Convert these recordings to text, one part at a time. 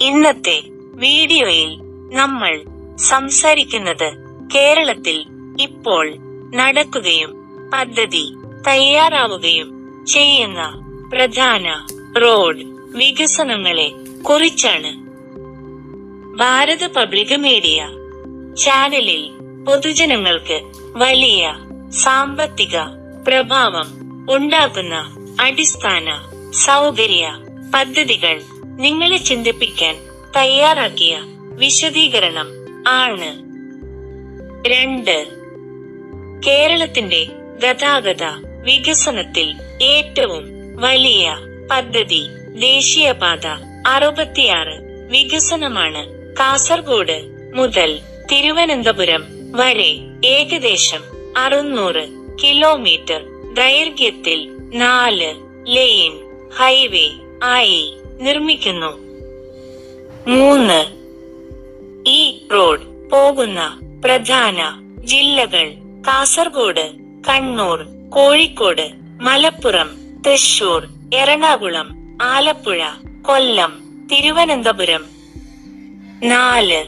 ഇന്നത്തെ വീഡിയോയിൽ നമ്മൾ സംസാരിക്കുന്നത് കേരളത്തിൽ ഇപ്പോൾ നടക്കുകയും പദ്ധതി തയ്യാറാവുകയും ചെയ്യുന്ന പ്രധാന റോഡ് വികസനങ്ങളെ കുറിച്ചാണ്. ഭാരത പബ്ലിക് മീഡിയ ചാനലിൽ പൊതുജനങ്ങൾക്ക് വലിയ സാമ്പത്തിക പ്രഭാവം ഉണ്ടാക്കുന്ന അടിസ്ഥാന സൗകര്യ പദ്ധതികൾ നിങ്ങളെ ചിന്തിപ്പിക്കാൻ തയ്യാറാക്കിയ വിശദീകരണം ആണ്. രണ്ട്. കേരളത്തിന്റെ ഗതാഗത വികസനത്തിൽ ഏറ്റവും വലിയ പദ്ധതി ദേശീയപാത അറുപത്തിയാറ് വികസനമാണ് കാസർഗോഡ് മുതൽ തിരുവനന്തപുരം വരെ ഏകദേശം അറുന്നൂറ് കിലോമീറ്റർ ദൈർഘ്യത്തിൽ നാല് ലെയിൻ ഹൈവേ ആയി. നിർമ്മിക്കുന്നു. മൂന്ന്. ഈ റോഡ് പോകുന്ന പ്രധാന ജില്ലകൾ കാസർഗോഡ് കണ്ണൂർ കോഴിക്കോട് മലപ്പുറം തൃശൂർ എറണാകുളം ആലപ്പുഴ കൊല്ലം തിരുവനന്തപുരം. നാല്.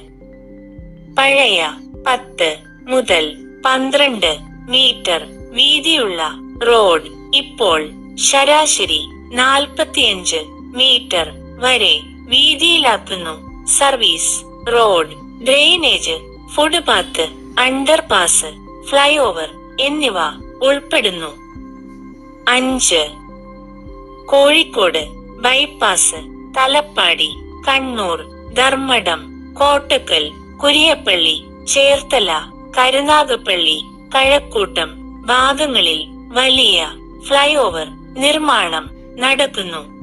പഴയ പത്ത് മുതൽ പന്ത്രണ്ട് മീറ്റർ വീതിയുള്ള റോഡ് ഇപ്പോൾ ശരാശരി നാൽപ്പത്തിയഞ്ച് മീറ്റർ വരെ വീതിയിലാക്കുന്നു. Service road drainage footpath underpass flyover എന്നിവ ഉൾപ്പെടുന്നു. അഞ്ച്. കോഴിക്കോട് ബൈപ്പാസ് തലപ്പാടി കണ്ണൂർ ധർമ്മടം കോട്ടക്കൽ കുരിയപ്പള്ളി ചേർത്തല കരുനാഗപ്പള്ളി കഴക്കൂട്ടം ഭാഗങ്ങളിൽ വലിയ ഫ്ലൈഓവർ നിർമ്മാണം നടക്കുന്നു.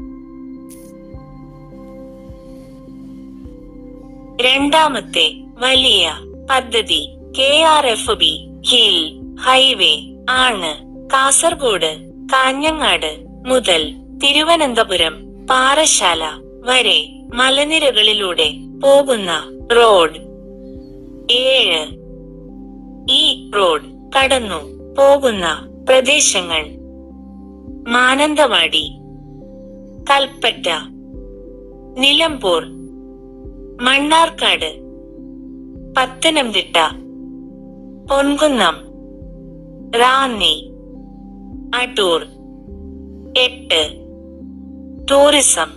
രണ്ടാമത്തെ വലിയ പദ്ധതി K R F B hill highway ആണ്. കാസർഗോഡ് കാഞ്ഞങ്ങാട് മുതൽ തിരുവനന്തപുരം പാറശാല വരെ മലനിരകളിലൂടെ പോകുന്ന റോഡ്. ഏഴ് ഈ റോഡ് കടന്നു പോകുന്ന പ്രദേശങ്ങൾ. മാനന്തവാടി കൽപ്പറ്റ നിലമ്പൂർ മണ്ണാർക്കാട്. പത്തനംതിട്ട. പൊൻകുന്നം. റാന്നി. അടൂർ. എട്ട്. ടൂറിസം.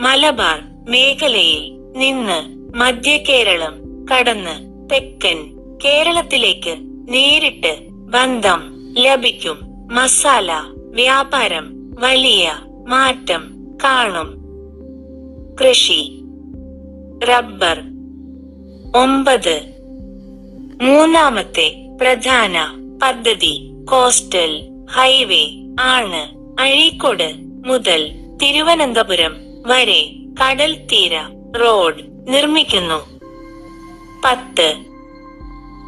മലബാർ മേഖലയിൽ നിന്ന് മധ്യ കേരളം കടന്ന് തെക്കൻ കേരളത്തിലേക്ക് നേരിട്ട് ബന്ധം ലഭിക്കും. മസാല വ്യാപാരം വലിയ മാറ്റം കാണും. കൃഷി. റബ്ബർ. ഒമ്പത്. മൂന്നാമത്തെ പ്രധാന പദ്ധതി കോസ്റ്റൽ ഹൈവേ ആണ്. അഴീക്കോട് മുതൽ തിരുവനന്തപുരം വരെ കടൽ തീര റോഡ് നിർമ്മിക്കുന്നു. പത്ത്.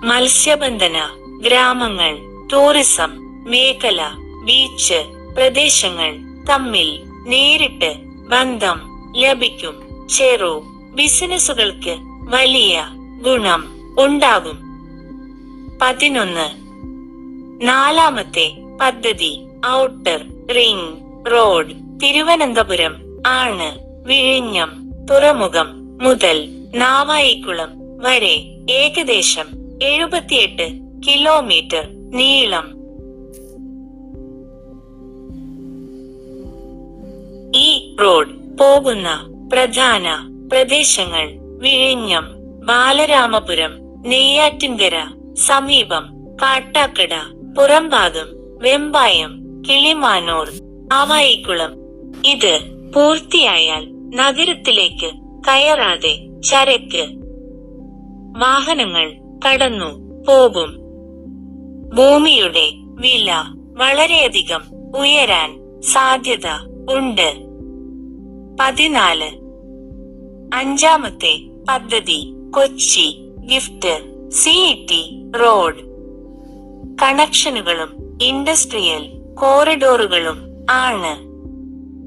മത്സ്യബന്ധന ഗ്രാമങ്ങൾ ടൂറിസം മേഖല ബീച്ച് പ്രദേശങ്ങൾ തമ്മിൽ നേരിട്ട് ബന്ധം ലഭിക്കും. ചെറു ബിസിനസ്സുകൾക്ക് വലിയ ഗുണം ഉണ്ടാകും. പതിനൊന്ന്. നാലാമത്തെ പദ്ധതി ഔട്ടർ റിംഗ് റോഡ് തിരുവനന്തപുരം ആണ് വിഴിഞ്ഞം തുറമുഖം മുതൽ നാവായിക്കുളം വരെ ഏകദേശം എഴുപത്തിയെട്ട് കിലോമീറ്റർ നീളം. ഈ റോഡ് പോകുന്ന പ്രധാന പ്രദേശങ്ങൾ വിഴിഞ്ഞം ബാലരാമപുരം നെയ്യാറ്റിൻകര സമീപം കാട്ടാക്കട പുറംഭാഗം വെമ്പായം കിളിമാനൂർ ആവായിക്കുളം. ഇത് പൂർത്തിയായാൽ നഗരത്തിലേക്ക് കയറാതെ ചരക്ക് വാഹനങ്ങൾ കടന്നു പോകും. ഭൂമിയുടെ വില വളരെയധികം ഉയരാൻ സാധ്യത ഉണ്ട്. പതിനാല് അഞ്ചാമത്തെ പദ്ധതി കൊച്ചി ഗിഫ്റ്റ് സിഇടി റോഡ്. കണക്ഷനുകളും ഇൻഡസ്ട്രിയൽ കോറിഡോറുകളും ആണ്.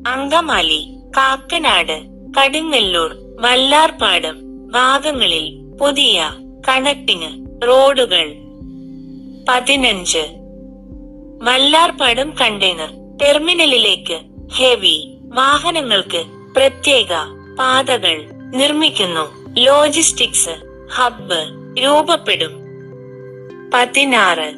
അങ്കമാലി കാക്കനാട് കടുങ്ങല്ലൂർ വല്ലാർപാടം ഭാഗങ്ങളിൽ പുതിയ കണക്ടിങ് റോഡുകൾ. പതിനഞ്ച്. വല്ലാർപാടം കണ്ടെയ്നർ ടെർമിനലിലേക്ക് ഹെവി വാഹനങ്ങൾക്ക് പ്രത്യേക പാതകൾ നിർമ്മിക്കുന്നു. ലോജിസ്റ്റിക്സ് ഹബ്ബ് രൂപപ്പെടും. പതിനാറ്.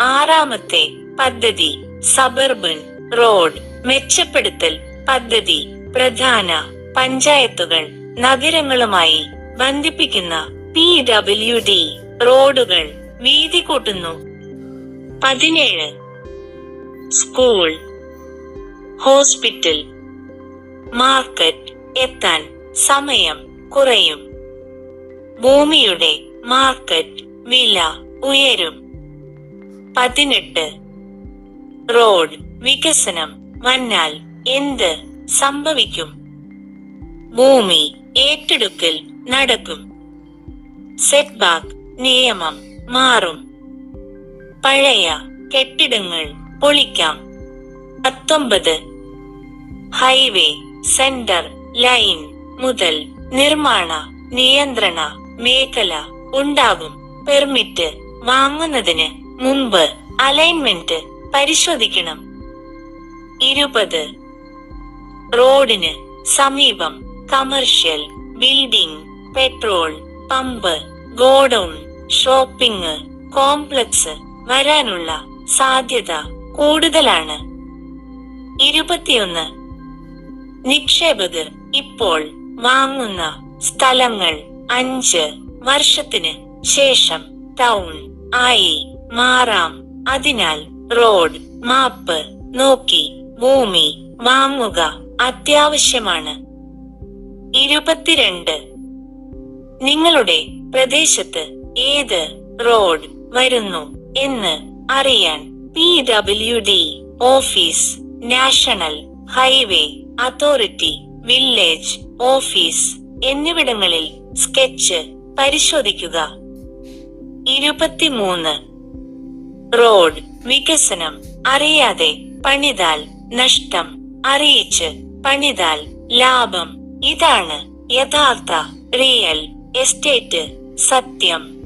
ആറാമത്തെ പദ്ധതി സബർബൻ റോഡ് മെച്ചപ്പെടുത്തൽ പദ്ധതി പ്രധാന പഞ്ചായത്തുകൾ നഗരങ്ങളുമായി ബന്ധിപ്പിക്കുന്ന പി ഡബ്ല്യു ഡി റോഡുകൾ വീതി കൂട്ടുന്നു. പതിനേഴ്. സ്കൂൾ ഹോസ്പിറ്റൽ മാർക്കറ്റ് എത്താൻ സമയം കുറയും. ഭൂമിയുടെ മാർക്കറ്റ് വില ഉയരും. പതിനെട്ട്. റോഡ് വികസനം വന്നാൽ എന്ത് സംഭവിക്കും? ഭൂമി ഏറ്റെടുക്കൽ നടക്കും. സെറ്റ്ബാക്ക് നിയമം മാറും. പഴയ കെട്ടിടങ്ങൾ പൊളിക്കാം. പത്തൊമ്പത്. ഹൈവേ സെന്റർ ലൈൻ മുതൽ നിർമ്മാണ നിയന്ത്രണ മേഖല ഉണ്ടാകും പെർമിറ്റ് വാങ്ങുന്നതിന് മുമ്പ് അലൈൻമെന്റ് പരിശോധിക്കണം. ഇരുപത്. റോഡിന് സമീപം commercial building petrol pump godown shopping complex വരാനുള്ള സാധ്യത കൂടുതലാണ്. ഇരുപത്തിയൊന്ന്. നിക്ഷേപകർ ഇപ്പോൾ വാങ്ങുന്ന സ്ഥലങ്ങൾ അഞ്ച് വർഷത്തിന് ശേഷം ടൗൺ ആയി മാറാം. അതിനാൽ റോഡ് മാപ്പ് നോക്കി ഭൂമി വാങ്ങുക അത്യാവശ്യമാണ്. ഇരുപത്തിരണ്ട്. നിങ്ങളുടെ പ്രദേശത്ത് ഏത് റോഡ് വരുന്നു എന്ന് അറിയാൻ P W D office national highway authority village office എന്നിവിടങ്ങളിൽ സ്കെച്ച് പരിശോധിക്കുക. ഇരുപത്തിമൂന്ന്. റോഡ് വികസനം. അറിയാതെ പണിതാൽ നഷ്ടം. അറിയിച്ച് പണിതാൽ ലാഭം. ഇതാണ് യഥാർത്ഥ റിയൽ എസ്റ്റേറ്റ് സത്യം.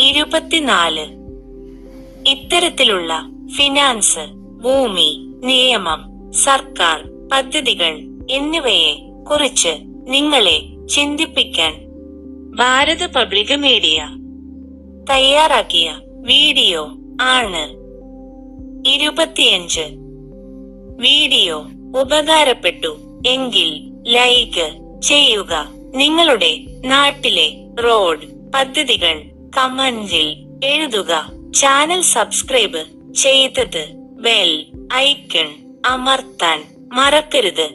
ഇരുപത്തിനാല്. ഇത്തരത്തിലുള്ള ഫിനാൻസ് ഭൂമി നിയമം സർക്കാർ പദ്ധതികൾ എന്നിവയെ കുറിച്ച് നിങ്ങളെ ചിന്തിപ്പിക്കാൻ ഭാരത പബ്ലിക് മീഡിയ തയ്യാറാക്കിയ വീഡിയോ ആണ്. ഇരുപത്തിയഞ്ച്. വീഡിയോ ഉപകാരപ്പെട്ടു എങ്കിൽ ലൈക്ക് ചെയ്യുക. നിങ്ങളുടെ നാട്ടിലെ റോഡ് പദ്ധതികൾ കമന്റിൽ എഴുതുക. ചാനൽ സബ്സ്ക്രൈബ് ചെയ്തത് ബെൽ ഐക്കൺ അമർത്താൻ മറക്കരുത്